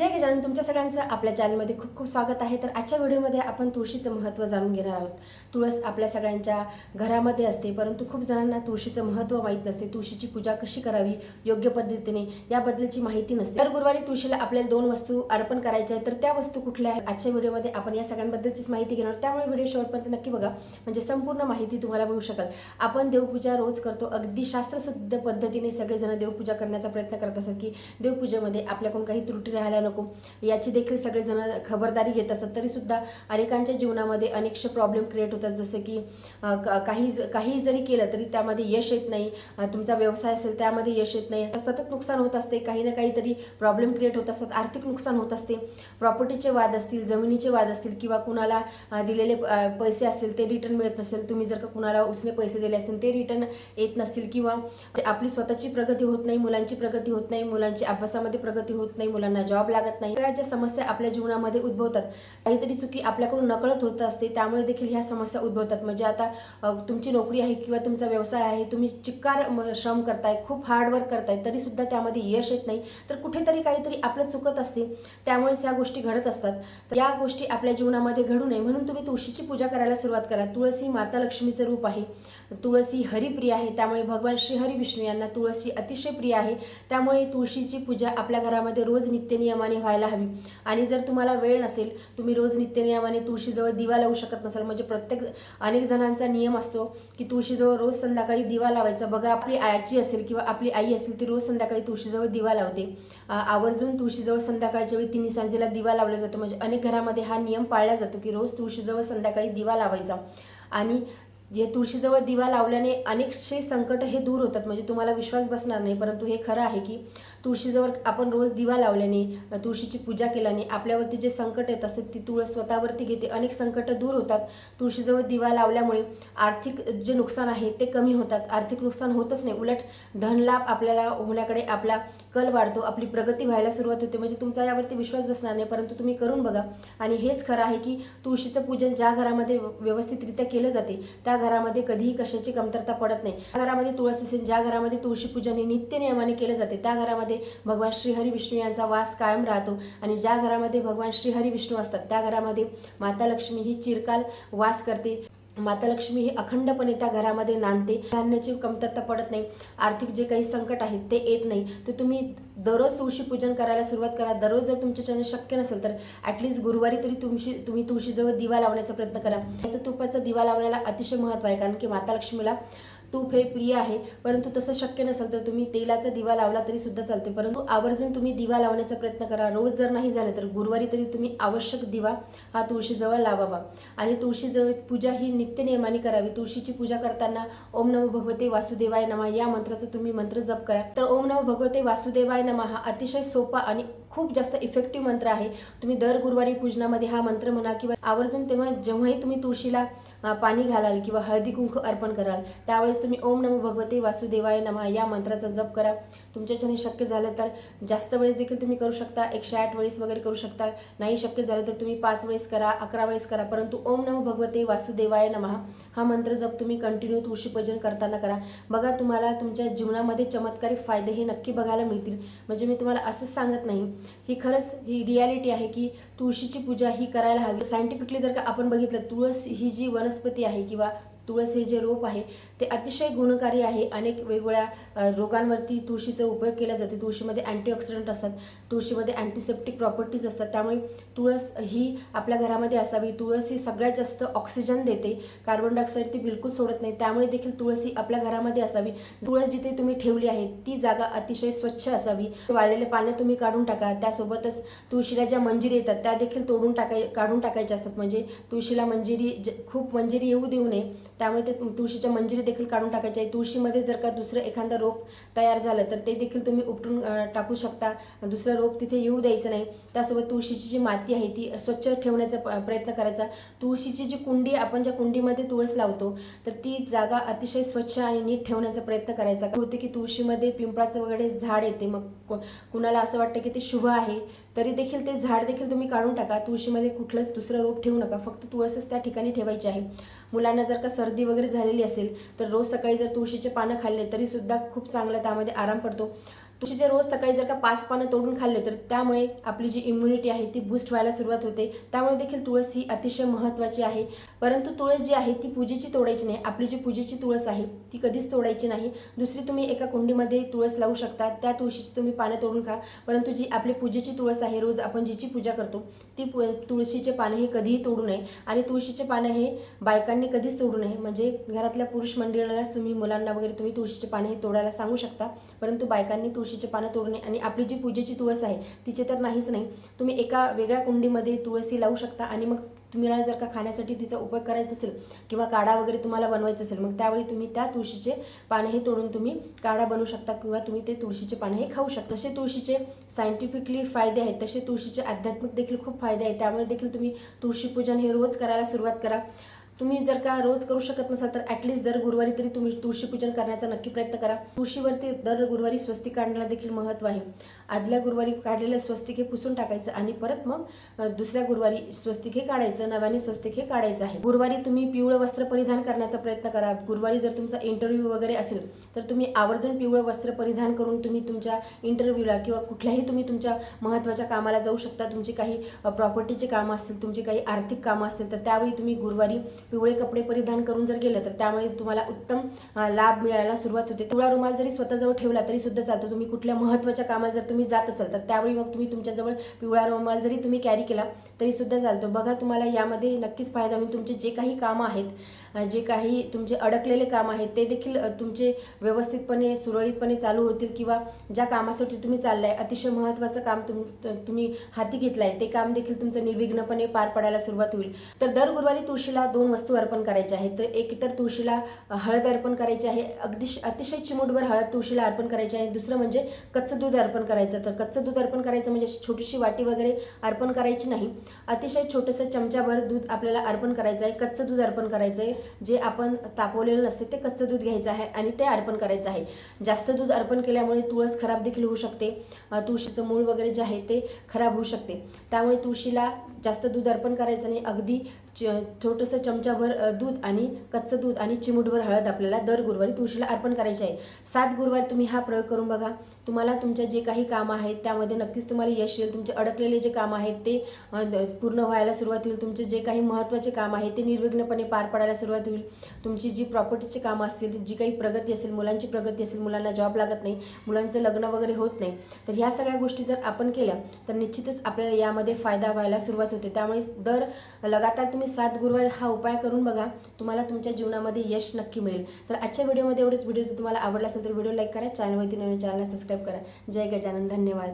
जय गजानन तुमच्या सगळ्यांचं आपल्या चॅनलमध्ये खूप खूप स्वागत आहे. तर आजच्या व्हिडिओमध्ये आपण तुळशीचं महत्त्व जाणून घेणार आहोत. तुळस आपल्या सगळ्यांच्या घरामध्ये असते परंतु खूप जणांना तुळशीचं महत्त्व माहीत नसते. तुळशीची पूजा कशी करावी योग्य पद्धतीने याबद्दलची माहिती नसते. तर गुरुवारी तुळशीला आपल्याला दोन वस्तू अर्पण करायच्या आहेत तर त्या वस्तू कुठल्या आहेत? आजच्या व्हिडिओमध्ये आपण या सगळ्यांबद्दलचीच माहिती घेणार त्यामुळे व्हिडिओ शेवटपर्यंत नक्की बघा. म्हणजे संपूर्ण माहिती तुम्हाला मिळू शकेल. आपण देवपूजा रोज करतो. अगदी शास्त्रशुद्ध पद्धतीने सगळेजण देवपूजा करण्याचा प्रयत्न करत असतात की देवपूजेमध्ये आपल्याकडून काही त्रुटी राहिल्या नको. याची देखील सगळेजण खबरदारी घेत असतात. तरीसुद्धा अनेकांच्या जीवनामध्ये अनेकशे प्रॉब्लेम क्रिएट होतात. जसं की क- काही काही जरी केलं तरी त्यामध्ये यश येत नाही. तुमचा व्यवसाय असेल त्यामध्ये यश येत नाही. सतत नुकसान होत असते. काही ना काहीतरी प्रॉब्लेम क्रिएट होत असतात. आर्थिक नुकसान होत असते. प्रॉपर्टीचे वाद असतील जमिनीचे वाद असतील किंवा कुणाला दिलेले पैसे असतील ते रिटर्न मिळत नसेल. तुम्ही जर का कुणाला उसने पैसे दिले असतील ते रिटर्न येत नसतील किंवा आपली स्वतःची प्रगती होत नाही मुलांची प्रगती होत नाही मुलांची अभ्यासामध्ये प्रगती होत नाही मुलांना जॉब लाग लागत नाही. ज्या समस्या आपल्या जीवनामध्ये उद्भवतात काहीतरी चुकी आपल्याकडून नकळत होत असते त्यामुळे देखील ह्या समस्या उद्भवतात. म्हणजे आता तुमची नोकरी आहे किंवा तुमचा व्यवसाय आहे तुम्ही चिक्कार म- श्रम करताय खूप हार्डवर्क करताय तरी सुद्धा त्यामध्ये यश येत नाही. तर कुठेतरी काहीतरी आपलं चुकत असते त्यामुळेच ह्या गोष्टी घडत असतात. तर या गोष्टी आपल्या जीवनामध्ये घडू नये. म्हणून तुम्ही तुळशीची पूजा करायला सुरुवात करा. तुळसी माता लक्ष्मीचं रूप आहे. तुळसी ही हरिप्रिय आहे त्यामुळे भगवान श्री हरिविष्णू यांना तुळसी अतिशय प्रिय आहे. त्यामुळे तुळशीची पूजा आपल्या घरामध्ये रोज नित्यनियमाने व्हायला हवी. आणि जर तुम्हाला वेळ नसेल तुम्ही रोज नित्यनियमाने तुळशीजवळ दिवा लावू शकत नसाल. म्हणजे प्रत्येक अनेक जणांचा नियम असतो की तुळशीजवळ रोज संध्याकाळी दिवा लावायचा. बघा आपली आजी असेल किंवा आपली आई असेल ती रोज संध्याकाळी तुळशीजवळ दिवा लावते. आवर्जून तुळशीजवळ संध्याकाळच्या वेळी तिन्ही सांजेला दिवा लावला जातो. म्हणजे अनेक घरामध्ये हा नियम पाळला जातो की रोज तुळशीजवळ संध्याकाळी दिवा लावायचा. आणि जे तुळशीजवळ दिवा लावल्याने अनेकशे संकट हे दूर होतात. म्हणजे तुम्हाला विश्वास बसणार नाही. परंतु हे खरं आहे की तुळशीजवळ आपण रोज दिवा लावल्याने तुळशीची पूजा केल्याने आपल्यावरती जे संकट येत असते ती तुळस स्वतःवरती घेते. अनेक संकट दूर होतात. तुळशीजवळ दिवा लावल्यामुळे आर्थिक जे नुकसान आहे ते कमी होतात. आर्थिक नुकसान होतच नाही. उलट धनलाभ आपल्याला होण्याकडे आपला कल वाढतो. आपली प्रगती व्हायला सुरुवात होते. म्हणजे तुमचा यावरती विश्वास बसणार नाही. परंतु तुम्ही करून बघा. आणि हेच खरं आहे की तुळशीचं पूजन ज्या घरामध्ये व्यवस्थितरित्या केलं जाते त्या घरामध्ये कधीही कशाची कमतरता पडत नाही. त्या घरामध्ये तुळस असेल ज्या घरामध्ये तुळशी पूजन हे नित्य नियमाने केलं जाते त्या घरामध्ये भगवान श्रीहरी विष्णू यांचा वास कायम राहतो. आणि ज्या घरामध्ये भगवान श्रीहरी विष्णू असतात त्या घरामध्ये माता लक्ष्मी ही चिरकाल वास करते. माता लक्ष्मी ही अखंडपणे त्या घरामध्ये नांदते. धान्याची कमतरता पडत नाही. आर्थिक जे काही संकट आहेत ते येत नाही. तर तुम्ही दररोज तुळशी पूजन करायला सुरुवात करा. दररोज जर तुमच्याच्याने शक्य नसेल तर ॲटलिस्ट गुरुवारी तरी तुमची तुम्ही तुळशीजवळ दिवा लावण्याचा प्रयत्न करा. याचं तुपाचा दिवा लावण्याला अतिशय महत्त्व आहे. कारण की माता लक्ष्मीला तूप हे प्रिय आहे परंतु तसं शक्य नसेल तर तुम्ही तेलाचा दिवा लावला तरी सुद्धा चालते. परंतु आवर्जून तुम्ही दिवा लावण्याचा प्रयत्न करा. रोज जर नाही झालं तर गुरुवारी तरी तुम्ही आवश्यक दिवा हा तुळशीजवळ लावावा. आणि तुळशीजवळ पूजा ही नित्यनियमाने करावी. तुळशीची पूजा करताना ओम नमो भगवते वासुदेवाय नमा या मंत्राचा तुम्ही मंत्र जप करा. तर ओम नमो भगवते वासुदेवाय नमा हा अतिशय सोपा आणि खूप जास्त इफेक्टिव्ह मंत्र आहे. तुम्ही दर गुरुवारी पूजनामध्ये हा मंत्र म्हणा किंवा आवर्जून तेव्हा जेव्हाही तुम्ही तुळशीला पाणी घालाल किंवा हळदी कुंकू अर्पण कराल त्यावेळेस तुम्ही ओम नमो भगवते वासुदेवाय नमः या मंत्राचा जप करा. तुमच्याच्याने शक्य झालं तर जास्त वेळेस देखील तुम्ही करू शकता एकशे आठ वेळेस वगैरे करू शकता. नाही शक्य झालं तर तुम्ही पाच वेळेस करा अकरा वेळेस करा. परंतु ओम नमो भगवते वासुदेवाय नमः. हा मंत्र जप तुम्ही कंटिन्यू तुळशीपूजन करताना करा. बघा तुम्हाला तुमच्या जीवनामध्ये चमत्कारी फायदे हे नक्की बघायला मिळतील. म्हणजे मी तुम्हाला असंच सांगत नाही. ही खरंच ही रियालिटी आहे की तुळशीची पूजा ही करायला हवी. सायंटिफिकली जर का आपण बघितलं तुळस ही जी वनस्पती आहे किंवा तुळस हे जे रोप आहे ते अतिशय गुणकारी आहे. अनेक वेगवेगळ्या रोगांवरती तुळशीचा उपयोग केला जाते. तुळशीमध्ये अँटीऑक्सिडंट असतात. तुळशीमध्ये अँटीसेप्टिक प्रॉपर्टीज असतात. त्यामुळे तुळस ही आपल्या घरामध्ये असावी. तुळस ही सगळ्यात जास्त ऑक्सिजन देते. कार्बन डायऑक्साईड ती बिलकुल सोडत नाही. त्यामुळे देखील तुळस ही आपल्या घरामध्ये असावी. तुळस जिथे तुम्ही ठेवली आहे ती जागा अतिशय स्वच्छ असावी. वाळलेले पानं तुम्ही काढून टाका. त्यासोबतच तुळशीला ज्या मंजिरी येतात त्या देखील तोडून टाकाय काढून टाकायच्या असतात. म्हणजे तुळशीला मंजिरी ज- खूप मंजिरी येऊ देऊ नये. त्यामुळे ते तुळशीच्या मंजिरी देखील काढून टाकायच्या आहे. तुळशीमध्ये जर का दुसरं एखादं रोप तयार झालं तर ते देखील तुम्ही उपटून टाकू शकता. दुसरं रोप तिथे येऊ द्यायचं नाही. त्यासोबत तुळशीची जी माती आहे ती स्वच्छ ठेवण्याचा प- प्रयत्न करायचा. तुळशीची जी कुंडी आपण ज्या कुंडीमध्ये तुळस लावतो तर ती जागा अतिशय स्वच्छ आणि नीट ठेवण्याचा प्रयत्न करायचा. होते की तुळशीमध्ये पिंपळाचं वगैरे झाड येते. मग कुणाला असं वाटतं की ते शुभ आहे तरी देखील ते झाड देखील तुम्ही काढून टाका. तुळशीमध्ये कुठलंच दुसरं रोप ठेवू नका. फक्त तुळसच त्या ठिकाणी ठेवायची आहे. मुलांना जर का सर सर्दी वगैरे झालेली असेल तर रोज सकाळी जर तुळशीचे पानं खाल्ले तरीसुद्धा खूप चांगला त्यामध्ये आराम पडतो. तुळशीचे रोज सकाळी जर का पाच पानं तोडून खाल्ले तर त्यामुळे आपली जी इम्युनिटी आहे ती बूस्ट व्हायला सुरुवात होते. त्यामुळे देखील तुळस ही अतिशय महत्त्वाची आहे. परंतु तुळस जी आहे ती पूजेची तोडायची नाही. आपली जी पूजेची तुळस आहे ती कधीच तोडायची नाही. दुसरी तुम्ही एका कुंडीमध्ये तुळस लावू शकता. त्या तुळशीची तुम्ही पानं तोडून खा. परंतु जी आपली पूजेची तुळस आहे रोज आपण जिची पूजा करतो ती पु तुळशीचे पानं हे कधीही तोडू नये. आणि तुळशीचे पानं हे बायकांनी कधीच तोडू नये. म्हणजे घरातल्या पुरुष मंडळालाच तुम्ही मुलांना वगैरे तुम्ही तुळशीचे पानं हे तोडायला सांगू शकता. परंतु बायकांनी तुळशीचे पानं तोडणे आणि आपली जी पूजेची तुळस आहे तिचे तर नाहीच नाही. तुम्ही एका वेगळ्या कुंडीमध्ये तुळसी लावू शकता आणि मग तुम्हाला जर का खाण्यासाठी तिचा उपयोग करायचा असेल किंवा काढा वगैरे तुम्हाला बनवायचं असेल मग त्यावेळी तुम्ही त्या तुळशीचे पानं हे तोडून तुम्ही काढा बनवू शकता किंवा तुम्ही ते तुळशीचे पानं हे खाऊ शकता. तसे तुळशीचे सायंटिफिकली फायदे आहेत तसे तुळशीचे आध्यात्मिक देखील खूप फायदे आहेत. त्यामुळे देखील तुम्ही तुळशी पूजन हे रोज करायला सुरुवात करा. तुम्ही जर का रोज करू शकत नसाल तर ॲटलिस्ट दर गुरुवारी तरी तुम्ही तुळशी पूजन करण्याचा नक्की प्रयत्न करा. तुळशीवरती दर गुरुवारी स्वस्तिक काढण्याला देखील महत्त्व आहे. आदल्या गुरुवारी काढलेलं स्वस्तिक हे पुसून टाकायचं आणि परत मग दुसऱ्या गुरुवारी स्वस्तिक हे काढायचं नव्याने स्वस्तिक हे काढायचं आहे. गुरुवारी तुम्ही पिवळं वस्त्र परिधान करण्याचा प्रयत्न करा. गुरुवारी जर तुमचा इंटरव्ह्यू वगैरे असेल तर तुम्ही आवर्जून पिवळं वस्त्र परिधान करून तुम्ही तुमच्या इंटरव्ह्यूला किंवा कुठल्याही तुम्ही तुमच्या महत्त्वाच्या कामाला जाऊ शकता. तुमची काही प्रॉपर्टीची कामं असतील तुमची काही आर्थिक कामं असतील तर त्यावेळी तुम्ही गुरुवारी पिवळे कपडे परिधान करून जर गेलं तर त्यामुळे तुम्हाला उत्तम लाभ मिळायला सुरुवात होते. पिवळा रुमाल जरी स्वतःजवळ ठेवला तरी सुद्धा चालतो. तुम्ही कुठल्या महत्त्वाच्या कामात जर तुम्ही जात असाल तर त्यावेळी मग तुम्ही तुमच्याजवळ पिवळा रुमाल जरी तुम्ही कॅरी केला तरी सुद्धा चालतो. बघा तुम्हाला यामध्ये नक्कीच फायदा होईल. तुमचे जे काही कामं आहेत जे काही तुमचे अडकलेले काम आहेत ते देखील तुमचे व्यवस्थितपणे सुरळीतपणे चालू होतील किंवा ज्या कामासाठी तुम्ही चाललाय अतिशय महत्त्वाचं काम तुम तुम्ही हाती घेतलं आहे ते काम देखील तुमचं निर्विघ्नपणे पार पडायला सुरुवात होईल. तर दर गुरुवारी तुळशीला दोन वस्तू अर्पण करायच्या आहेत. तर एक तर तुळशीला हळद अर्पण करायची आहे. अगदी अतिशय चिमूटभर हळद तुळशीला अर्पण करायची आहे. दुसरं म्हणजे कच्चं दूध अर्पण करायचं. तर कच्चं दूध अर्पण करायचं म्हणजे छोटीशी वाटी वगैरे अर्पण करायची नाही. अतिशय छोटंसं चमच्याभर दूध आपल्याला अर्पण करायचं आहे. कच्चं दूध अर्पण करायचं आहे. जे आपण तापवलेलं नसते ते कच्चं दूध घ्यायचं आहे आणि ते अर्पण करायचं आहे. जास्त दूध अर्पण केल्यामुळे तुळस खराब देखील होऊ शकते. तुळशीचं मूळ वगैरे जे आहे ते खराब होऊ शकते. त्यामुळे तुळशीला जास्त दूध अर्पण करायचं नाही. अगदी च छोटंसं चमचाभर दूध आणि कच्चं दूध आणि चिमूटभर हळद आपल्याला दर गुरुवारी तुळशीला अर्पण करायची आहे. सात गुरुवार तुम्ही हा प्रयोग करून बघा. तुम्हाला तुमच्या जे काही कामं आहेत त्यामध्ये नक्कीच तुम्हाला यश येईल. तुमचे अडकलेले जे कामं आहेत ते द- पूर्ण व्हायला सुरुवात होईल. तुमचे जे काही महत्त्वाचे काम आहे ते निर्विघ्नपणे पार पडायला सुरुवात होईल. तुमची जी प्रॉपर्टीची कामं असतील जी काही प्रगती असेल मुलांची प्रगती असेल मुलांना जॉब लागत नाही मुलांचं लग्न वगैरे होत नाही तर ह्या सगळ्या गोष्टी जर आपण केल्या तर निश्चितच आपल्याला यामध्ये फायदा व्हायला सुरुवात होते. त्यामुळे दर लगातार तुम्ही सात गुरुवार हा उपाय करून बघा. तुम्हाला तुमच्या जीवनामध्ये यश नक्की मिळेल. तर आजच्या व्हिडिओमध्ये एवढेच. व्हिडिओ जर तुम्हाला आवडला असेल तर व्हिडिओ लाईक करा. चॅनलवरती नवीन चॅनलला सबस्क्राईब करा. जय गजानन. धन्यवाद.